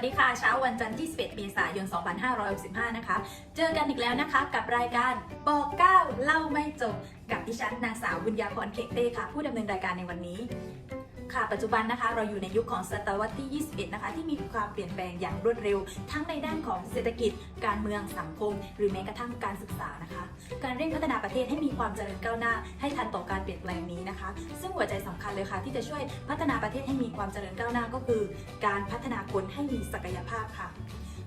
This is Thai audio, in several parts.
สดีค่ะ เช้าวันจันทร์ที่ 11 เมษายน 2565 นะคะ เจอกันอีกแล้วนะคะกับรายการบอกเก้าเล่าไม่จบ กับดิฉันนางสาวบุญญาพรเคกเต้ค่ะ ผู้ดำเนินรายการในวันนี้ ค่ะปัจจุบันนะคะเราอยู่ในยุคของศตวรรษที่ 21 นะคะ ที่มีความเปลี่ยนแปลงอย่างรวดเร็ว ทั้งในด้านของเศรษฐกิจ การเมืองสังคม หรือแม้กระทั่งการศึกษานะคะ การเร่งพัฒนาประเทศให้มีความเจริญก้าวหน้า ให้ทันต่อการเปลี่ยนแปลงนี้นะคะ ซึ่งหัวใจสำคัญเลยค่ะ ที่จะช่วยพัฒนาประเทศให้มีความเจริญก้าวหน้าก็คือ การพัฒนาคนให้มีศักยภาพค่ะ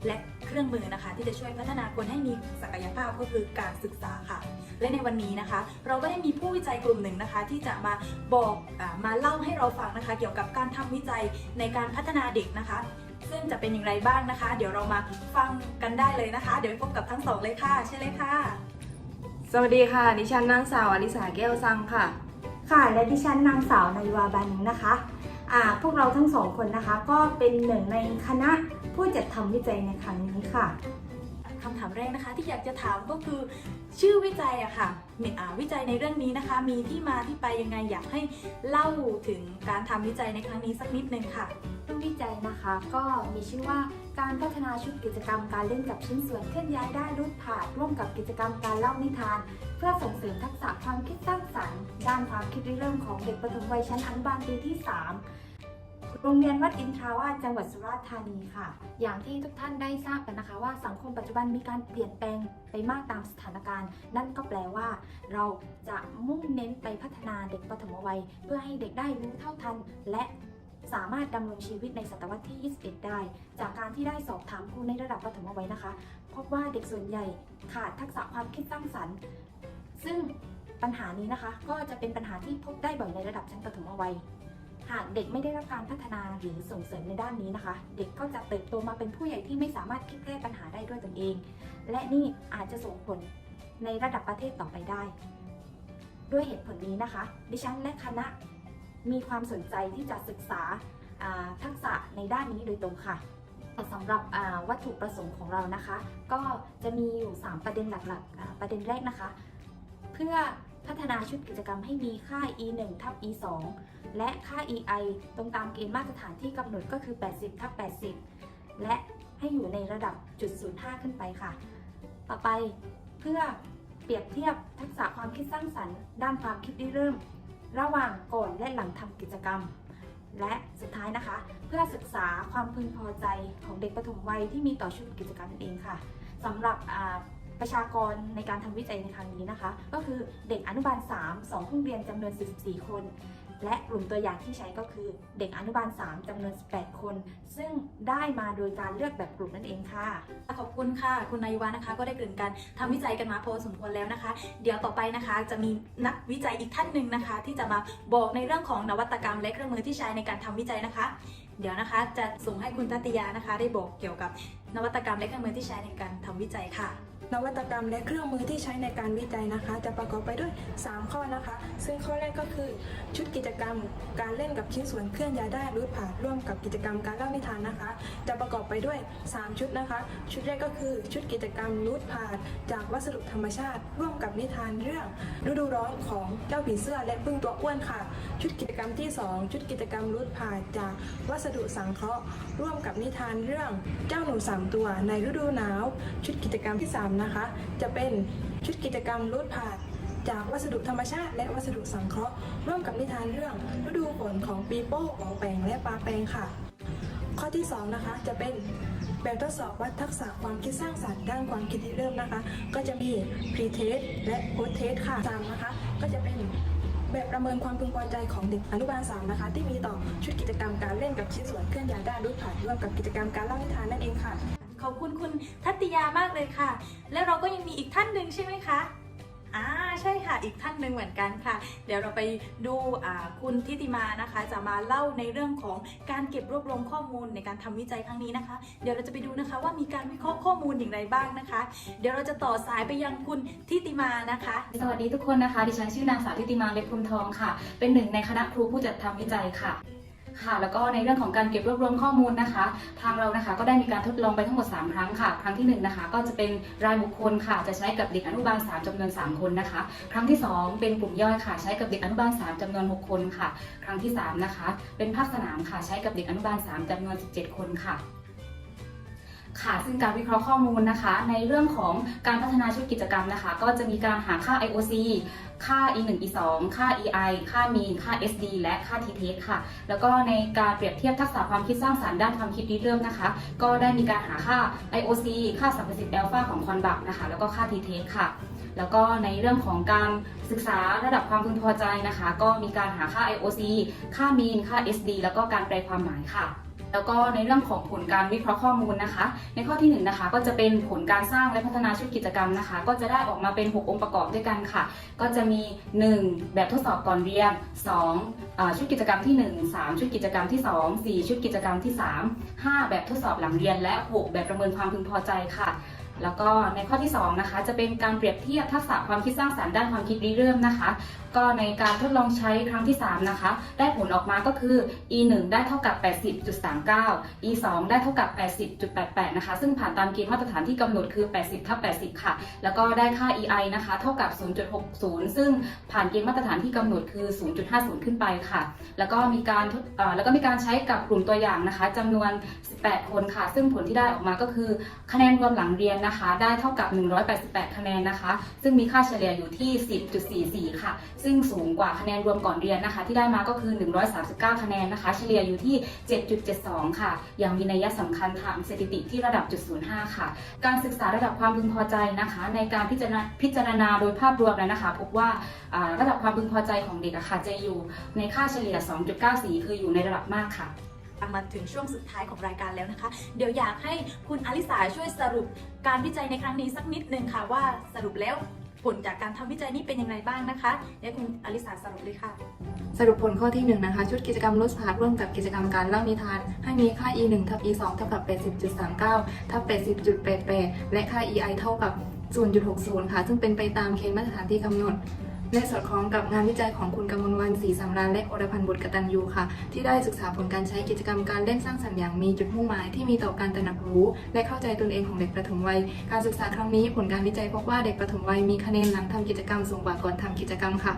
และเครื่องมือนะคะ ที่จะช่วยพัฒนาคนให้มีศักยภาพก็คือการศึกษาค่ะ และในวันนี้นะคะ เราก็ได้มีผู้วิจัยกลุ่มหนึ่งนะคะ ที่จะมาบอกอามาเล่าให้เราฟังนะคะ เกี่ยวกับการทำวิจัยในการพัฒนาเด็กนะคะ ซึ่งจะเป็นอย่างไรบ้างนะคะ เดี๋ยวเรามาฟังกันได้เลยนะคะ เดี๋ยวไปพบกับทั้งสองเลยค่ะใช่เลยค่ะ สวัสดีค่ะ ดิฉันนางสาวอลิสาแก้วซังค่ะ ค่ะ และดิฉันนางสาวนายวาบานิงนะคะอ่าพวกเราทั้งสองคนนะคะ ก็เป็นหนึ่งในคณะผู้จัดทำวิจัยในครั้งนี้ค่ะ คำถามแรกนะคะ ที่อยากจะถามก็คือชื่อวิจัยอะค่ะมีอาวิจัยในเรื่องนี้นะคะ มีที่มาที่ไปยังไงอยากให้เล่าถึงการทำวิจัยในครั้งนี้สักนิดนึงค่ะผู้วิจัยนะคะก็มีชื่อว่าการพัฒนาชุดกิจกรรมการเล่นกับชิ้นส่วนเคลื่อนย้ายได้รูดผ่าดร่วมกับกิจกรรมการเล่านิทาน เพื่อส่งเสริมทักษะความคิดสร้างสรรค์ ด้านความคิดริเริ่มของเด็กประถมวัยชั้นอนุบาลปีที่ 3 โรงเรียนวัดอินทราวาสจังหวัดสุราษฎร์ธานีค่ะ อย่างที่ทุกท่านได้ทราบกันนะคะ ว่าสังคมปัจจุบันมีการเปลี่ยนแปลงไปมากตามสถานการณ์ นั่นก็แปลว่า เราจะมุ่งเน้นไปพัฒนาเด็กปฐมวัย เพื่อให้เด็กได้รู้เท่าทัน และสามารถดำรงชีวิตในศตวรรษที่ 21 ได้ จากการที่ได้สอบถามครูในระดับปฐมวัยนะคะ พบว่าเด็กส่วนใหญ่ขาดทักษะความคิดสร้างสรรค์ ซึ่งปัญหานี้นะคะก็จะเป็นปัญหาที่พบได้บ่อยในระดับชั้นปฐมวัย หากเด็กไม่ได้รับการพัฒนาหรือส่งเสริมในด้านนี้นะคะ เด็กก็จะเติบโตมาเป็นผู้ใหญ่ที่ไม่สามารถคิดแก้ปัญหาได้ด้วยตนเอง และนี่อาจจะส่งผลในระดับประเทศต่อไปได้ ด้วยเหตุผลนี้นะคะ ดิฉันและคณะมีความสนใจที่จะศึกษาทักษะในด้านนี้โดยตรงค่ะสำหรับวัตถุประสงค์ของเรานะคะ ก็จะมีอยู่ 3 ประเด็นหลักๆ ประเด็นแรกนะคะ เพื่อ พัฒนาชุดกิจกรรมให้มีค่า e 1 ทับ e 2 และค่า ei ตรงตามเกณฑ์มาตรฐานที่กำหนดก็คือ 80ทับ80 และให้อยู่ในระดับจุด05 ขึ้นไปค่ะ ต่อไปเพื่อเปรียบเทียบทักษะความคิดสร้างสรรค์ ด้านความคิดริเริ่ม ระหว่างก่อนและหลังทำกิจกรรม และสุดท้ายนะคะ เพื่อศึกษาความพึงพอใจของเด็กปฐมวัยที่มีต่อชุดกิจกรรมนั่นเองค่ะสำหรับอ่า ประชากรในการทำวิจัยในครั้งนี้นะคะ ก็คือเด็กอนุบาล 3 2ห้องเรียนจำนวน 44 คน และกลุ่มตัวอย่างที่ใช้ก็คือเด็กอนุบาล 3จำนวน 18 คน ซึ่งได้มาโดยการเลือกแบบกลุ่มนั่นเองค่ะ ขอบคุณค่ะ คุณนายวานะคะ ก็ได้เกริ่นการทำวิจัยกันมาพอสมควรแล้วนะคะ เดี๋ยวต่อไปนะคะ จะมีนักวิจัยอีกท่านหนึ่งนะคะ ที่จะมาบอกในเรื่องของนวัตกรรมและเครื่องมือที่ใช้ในการทำวิจัยนะคะ เดี๋ยวนะคะจะส่งให้คุณทัตยานะคะ ได้บอกเกี่ยวกับนวัตกรรมและเครื่องมือที่ใช้ในการทำวิจัยค่ะ นวัตกรรมและเครื่องมือที่ใช้ในการวิจัยนะคะ จะประกอบไปด้วย 3 ข้อนะคะ ซึ่งข้อแรกก็คือ ชุดกิจกรรม การเล่นกับชิ้นส่วนเคลื่อนย้ายได้รูดผาดร่วมกับกิจกรรมการเล่านิทานนะคะ จะประกอบไปด้วย 3 ชุดนะคะ ชุดแรกก็คือชุดกิจกรรมรูดผาดจากวัสดุธรรมชาติ ร่วมกับนิทานเรื่อง ฤดูร้อนของเจ้าผีเสื้อและพึ่งตัวอ้วนค่ะ ชุดกิจกรรมที่ 2 ชุดกิจกรรมรูดผาดจากวัสดุสังเคราะห์ ร่วมกับนิทานเรื่อง เจ้าหนูสามตัวในฤดูหนาว ชุดกิจกรรมที่3นะคะ จะเป็นชุดกิจกรรมรูดผาดจากวัสดุธรรมชาติ และวัสดุสังเคราะห์ ร่วมกับนิทานเรื่องฤดูฝนของปีโป้ของแปงและปลาแปงค่ะ ข้อที่2นะคะจะเป็นแบบทดสอบวัดทักษะความคิดสร้างสรรค์ด้านความคิดเริ่มนะคะ ก็จะมี pre-test และ post-test ค่ะสามนะคะ ก็จะเป็นแบบประเมินความพึงพอใจของเด็กอนุบาล3นะคะ ที่มีต่อชุดกิจกรรมการเล่นกับชิ้นส่วนเคลื่อนย้ายได้รูดผ่านร่วมกับกิจกรรมการเล่านิทานนั่นเองค่ะ ขอบคุณคุณทัตตยามากเลยค่ะ แล้วเราก็ยังมีอีกท่านหนึ่งใช่ไหมคะอ่าใช่ค่ะอีกท่านหนึ่งเหมือนกันค่ะ เดี๋ยวเราไปดูอ่าคุณทิติมานะคะ จะมาเล่าในเรื่องของการเก็บรวบรวมข้อมูลในการทำวิจัยครั้งนี้นะคะ เดี๋ยวเราจะไปดูนะคะว่ามีการวิเคราะห์ข้อมูลอย่างไรบ้างนะคะ เดี๋ยวเราจะต่อสายไปยังคุณทิติมานะคะ สวัสดีทุกคนนะคะ ดิฉันชื่อนางสาวทิติมาเล็กพรมทองค่ะ เป็นหนึ่งในคณะครูผู้จัดทำวิจัยค่ะ ค่ะแล้วก็ในเรื่องของการเก็บรวบรวมข้อมูลนะคะ ทางเรานะคะก็ได้มีการทดลองไปทั้งหมด 3 ครั้งค่ะ ครั้งที่1นงนะคะก็จะเป็นรายบุคคลค่ะ จะใช้กับเด็กอนุบาล 3จำนวน 3 คนนะคะ ครั้งที่ 2 เป็นกลุ่มย่อยค่ะ ใช้กับเด็กอนุบาล 3จำนวน 6 คนค่ะ ครั้งที่ 3 นะคะ เป็นภาคสนามค่ะ ใช้กับเด็กอนุบาล 3จำนวน 17 คนค่ะ ค่ะซึ่งการวิเคราะห์ข้อมูลนะคะ ในเรื่องของการพัฒนาชุดกิจกรรมนะคะ ก็จะมีการหาค่า IOC ค่า E1 E2 ค่า EI ค่า mean ค่า SD และค่า t-test ค่ะ แล้วก็ในการเปรียบเทียบทักษะความคิดสร้างสรรค์ด้านความคิดริเริ่มนะคะ ก็ได้มีการหาค่า IOC ค่าสรรพสิทธิ์อัลฟาของคอนบักนะคะ แล้วก็ค่า t-test ค่ะ แล้วก็ในเรื่องของการศึกษาระดับความพึงพอใจนะคะ ก็มีการหาค่า IOC ค่า mean ค่า SD แล้วก็การแปลความหมายค่ะ แล้วก็ในเรื่องของผลการวิเคราะห์ข้อมูลนะคะ ในข้อที่1นงนะคะก็จะเป็นผลการสร้างและพัฒนาชุดกิจกรรมนะคะ ก็จะได้ออกมาเป็น 6 องค์ประกอบด้วยกันค่ะ ก็จะมี 1 แบบทดสอบก่อนเรียน2อ่าชุดกิจกรรมที่ 1 3 ชุดกิจกรรมที่ 2 4 ชุดกิจกรรมที่ 3 5 แบบทดสอบหลังเรียนและ 6 แบบประเมินความพึงพอใจค่ะ แล้วก็ในข้อที่2นะคะจะเป็นการเปรียบเทียบทักษะความคิดสร้างสรรค์ด้านความคิดริเริ่มนะคะ ก็ในการทดลองใช้ครั้งที่ 3 นะคะ ได้ผลออกมาก็คือ e 1ได้เท่ากับ 80.39 e 2ได้เท่ากับ 80.88 นะคะ ซึ่งผ่านตามเกณฑ์มาตรฐานที่กำหนดคือ 80ทับ80 ค่ะ แล้วก็ได้ค่า EI นะคะ เท่ากับ 0.60 ซึ่งผ่านเกณฑ์มาตรฐานที่กำหนดคือ 0.50 ขึ้นไปค่ะ แล้วก็มีการแล้วก็มีการใช้กับกลุ่มตัวอย่างนะคะจำนวน 18 คนค่ะ ซึ่งผลที่ได้ออกมาก็คือ คะแนนรวมหลังเรียนนะคะ ได้เท่ากับ 188 คะแนนนะคะ ซึ่งมีค่าเฉลี่ยอยู่ที่ 10.44 ค่ะ ซึ่งสูงกว่าคะแนนรวมก่อนเรียนนะคะ ที่ได้มาก็คือ 139 คะแนนนะคะ เฉลี่ยอยู่ที่ 7.72 ค่ะ อย่างมีนัยสำคัญทางสถิติที่ระดับจุด05 ค่ะ การศึกษาระดับความพึงพอใจนะคะ ในการพิจารณาพิจารณาโดยภาพรวมแล้วนะคะ พบว่าอ่าระดับความพึงพอใจของเด็กอะค่ะจะอยู่ในค่าเฉลี่ย 2.94 คืออยู่ในระดับมากค่ะ มาถึงช่วงสุดท้ายของรายการแล้วนะคะ เดี๋ยวอยากให้คุณอลิสาช่วยสรุปการวิจัยในครั้งนี้สักนิดนึงค่ะว่าสรุปแล้วผลจากการทำวิจัยนี้เป็นยังไงบ้างนะคะเดี๋ยวคุณอลิสาสรุปเลยค่ะ สรุปผลข้อที่1นะคะชุดกิจกรรมรุสพาร์ทร่วมกับกิจกรรมการเล่านิทาน ให้มีค่า e 1ทับ e 2เท่ากับ 80.39ทับ80.88 และค่า ei เท่ากับ 0.60 ค่ะ ซึ่งเป็นไปตามเกณฑ์มาตรฐานที่กำหนด ในสอดคล้องกับงานวิจัยของคุณกมลวันศรีสำราญและอรพันธ์บุตรกตัญญูค่ะ ที่ได้ศึกษาผลการใช้กิจกรรมการเล่นสร้างสรรค์อย่างมีจุดมุ่งหมายที่มีต่อการตระหนักรู้ และเข้าใจตนเองของเด็กประถมวัย การศึกษาครั้งนี้ผลการวิจัยพบว่าเด็กประถมวัยมีคะแนนหลังทำกิจกรรมสูงกว่าก่อนทำกิจกรรมค่ะ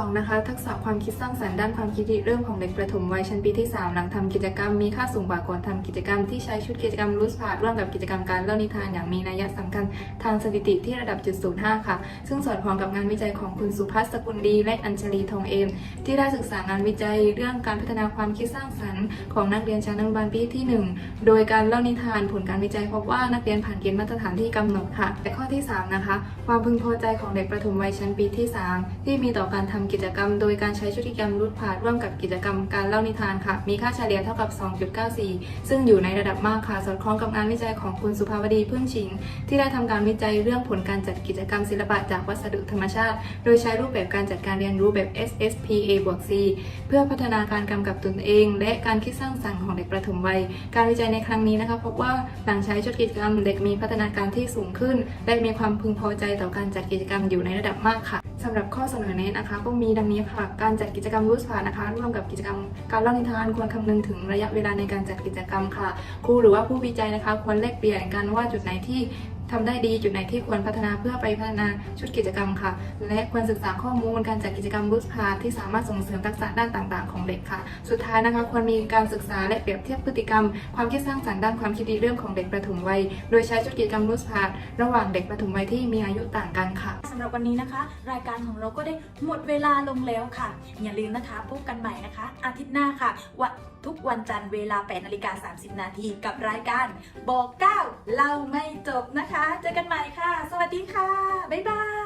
2. นะคะ ทักษะความคิดสร้างสรรค์ด้านความคิดริเริ่มของเด็กประถมวัยชั้นปีที่ 3 หลังทำกิจกรรมมีค่าสูงกว่าก่อนทำกิจกรรมที่ใช้ชุดกิจกรรมรูสพาร์ร่วมกับกิจกรรมการเล่านิทานอย่างมีนัยสำคัญทางสถิติที่ระดับจุด05ค่ะ ซึ่งสอดคล้องกับงานวิจัยของคุณสุภัสสกุลดี และอัญชลีทองเอม ที่ได้ศึกษางานวิจัยเรื่องการพัฒนาความคิดสร้างสรรค์ของนักเรียนชั้นอนุบาลปีที่ 1 โดยการเล่านิทานผลการวิจัยพบว่านักเรียนผ่านเกณฑ์มาตรฐานที่กำหนดค่ะ และข้อที่ 3 นะคะ ความพึงพอใจของเด็กประถมวัยชั้นปีที่ 3 ที่มีต่อการทำกิจกรรม โดยการใช้ชุดกิจกรรมรูดพาดร่วมกับกิจกรรมการเล่านิทานค่ะ มีค่าเฉลี่ยเท่ากับ 2.94 ซึ่งอยู่ในระดับมากค่ะ สอดคล้องกับงานวิจัยของคุณสุภาวดีพึ่งชิง ที่ได้ทำการวิจัยเรื่องผลการจัดกิจกรรมศิลปะจากวัสดุธรรมชาติ โดยใช้รูปแบบการจัดการเรียนรู้แบบ SSPA บวก C เพื่อพัฒนาการกำกับตนเอง และการคิดสร้างสรรค์ของเด็กประถมวัย การวิจัยในครั้งนี้นะคะพบว่าหลังใช้ชุดกิจกรรมเด็กมีพัฒนาการที่สูงขึ้น และมีความพึงพอใจต่อการจัดกิจกรรมอยู่ในระดับมากค่ะ สำหรับข้อเสนอแนะนะคะ ก็มีดังนี้ค่ะ การจัดกิจกรรมรู้สพานะคะ ร่วมกับกิจกรรมการเล่านิทานควรคำนึงถึงระยะเวลาในการจัดกิจกรรมค่ะ ครูหรือว่าผู้วิจัยนะคะ ควรแลกเปลี่ยนกันว่าจุดไหนที่ ทำได้ดีจุดไหนที่ควรพัฒนาเพื่อไปพัฒนาชุดกิจกรรมค่ะ และควรศึกษาข้อมูลการจัดกิจกรรมบูสพาที่สามารถส่งเสริมทักษะด้านต่างๆ ของเด็กค่ะ สุดท้ายนะคะ ควรมีการศึกษาและเปรียบเทียบพฤติกรรม ความคิดสร้างสรรค์ด้านความคิดดีเรื่องของเด็กประถมวัย โดยใช้ชุดกิจกรรมบูสพาระหว่างเด็กประถมวัยที่มีอายุต่างกันค่ะสำหรับวันนี้นะคะ รายการของเราก็ได้หมดเวลาลงแล้วค่ะ อย่าลืมนะคะพบกันใหม่นะคะ อาทิตย์หน้าค่ะวันทุกวันจันทร์เวลา8นาฬิกา30 นาทีกับรายการบอกเก้าเราไม่จบนะคะเจอกันใหม่ค่ะ สวัสดีค่ะ บ๊ายบาย